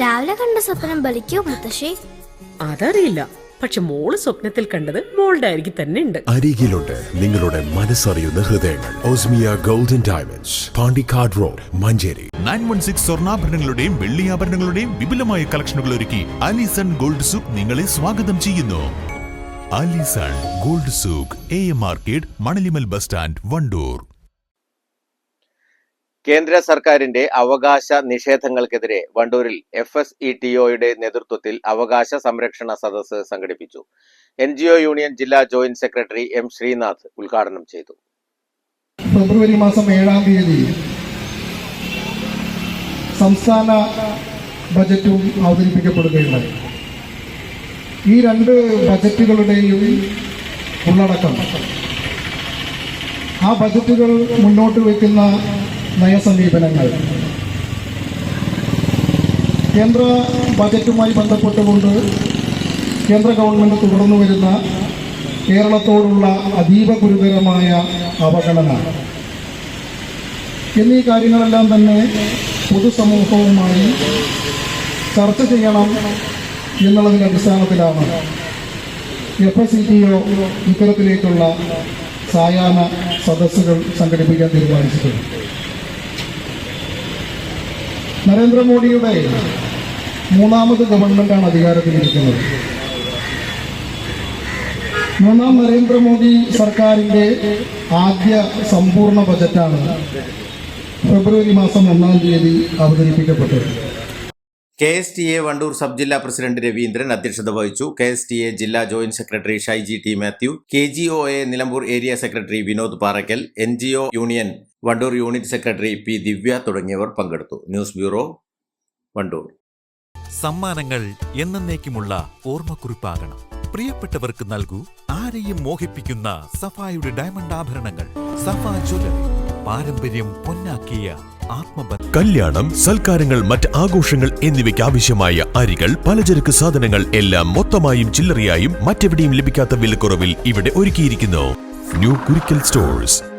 രാവിലെ കണ്ട സ്വപ്നം ബലിക്കോ മുത്തശ്ശി? അതറിയില്ല. പക്ഷെ മോൾ സ്വപ്നത്തിൽ കണ്ടത് മോളുടെ അരികിൽ തന്നെ ഉണ്ട്. അരികിലുണ്ട് നിങ്ങളുടെ മനസ്സറിയുന്ന ഹൃദയങ്ങൾ. Osmiya golden diamonds Pandikkad road Manjeri. Nine one six സ്വർണാഭരണങ്ങളുടെയും വെള്ളിയാഭരണങ്ങളുടെയും വിപുലമായ കളക്ഷനുകൾ ഒരുക്കി അലിസൺ ഗോൾഡ് സൂക്ക് നിങ്ങളെ സ്വാഗതം ചെയ്യുന്നു. Alison gold souk A M market Manalimal bus stand Wandoor. കേന്ദ്ര സർക്കാരിന്റെ അവകാശ നിഷേധങ്ങൾക്കെതിരെ വണ്ടൂരിൽ എഫ് എസ് ഇ ടി ഒയുടെ നേതൃത്വത്തിൽ അവകാശ സംരക്ഷണ സദസ്സ് സംഘടിപ്പിച്ചു. എൻ ജി ഒ യൂണിയൻ ജില്ലാ ജോയിന്റ് സെക്രട്ടറി എം ശ്രീനാഥ് ഉദ്ഘാടനം ചെയ്തു. ഫെബ്രുവരി മാസം ഏഴാം തീയതി സംസ്ഥാന ബജറ്റും അവതരിപ്പിക്കപ്പെടുകയുണ്ടായി. ഈ രണ്ട് ബജറ്റുകളുടെയും ഉള്ളടക്കം. ആ ബജറ്റുകൾ മുന്നോട്ട് വയ്ക്കുന്ന നയസമീപനങ്ങൾ കേന്ദ്ര ബജറ്റുമായി ബന്ധപ്പെട്ടുകൊണ്ട് കേന്ദ്ര ഗവൺമെന്റ് തുടർന്നു വരുന്ന കേരളത്തോടുള്ള അതീവ ഗുരുതരമായ അവഗണന. എന്നീ കാര്യങ്ങളെല്ലാം തന്നെ പൊതുസമൂഹവുമായി ചർച്ച ചെയ്യണം എന്നുള്ളതിന്റെ അടിസ്ഥാനത്തിലാണ് F S C T O ഇത്തരത്തിലേക്കുള്ള സായാഹ്ന സദസ്സുകൾ സംഘടിപ്പിക്കാൻ തീരുമാനിച്ചിട്ടുണ്ട് നരേന്ദ്രമോദിയുടെ മൂന്നാമത് ഗവൺമെന്റാണ് അധികാരത്തിലിരിക്കുന്നത്. മൂന്നാം നരേന്ദ്രമോദി സർക്കാരിന്റെ ആദ്യ സമ്പൂർണ ബജറ്റാണ് ഫെബ്രുവരി മാസം ഒന്നാം തീയതി അവതരിപ്പിക്കപ്പെട്ടത്. K S T A Wandoor sub ജില്ലാ പ്രസിഡന്റ് രവീന്ദ്രൻ അധ്യക്ഷത വഹിച്ചു. കെ എസ് ടി എ ജില്ലാ joint secretary Shyji T Mathew K G O A Nilambur area secretary Vinod Parakkal N G O union Wandoor unit secretary P Divya തുടങ്ങിയവർ പങ്കെടുത്തു. News bureau Wandoor. സമ്മാനങ്ങൾ എന്നേക്കുമുള്ള ഓർമ്മക്കുറിപ്പാകണം. പ്രിയപ്പെട്ടവർക്ക് നൽകൂ ആരെയും മോഹിപ്പിക്കുന്ന സഫായുടെ ഡയമണ്ട് ആഭരണങ്ങൾ. Safa jewellery പാരമ്പര്യം പൊന്നാക്കിയ ആത്മബന്ധ. കല്യാണം സൽക്കാരങ്ങൾ മറ്റ് ആഘോഷങ്ങൾ എന്നിവയ്ക്ക് ആവശ്യമായ അരികൾ പലചരക്ക് സാധനങ്ങൾ എല്ലാം മൊത്തമായും ചില്ലറയായും മറ്റെവിടെയും ലഭിക്കാത്ത വിലക്കുറവിൽ ഇവിടെ ഒരുക്കിയിരിക്കുന്നു. New Kurikkal stores.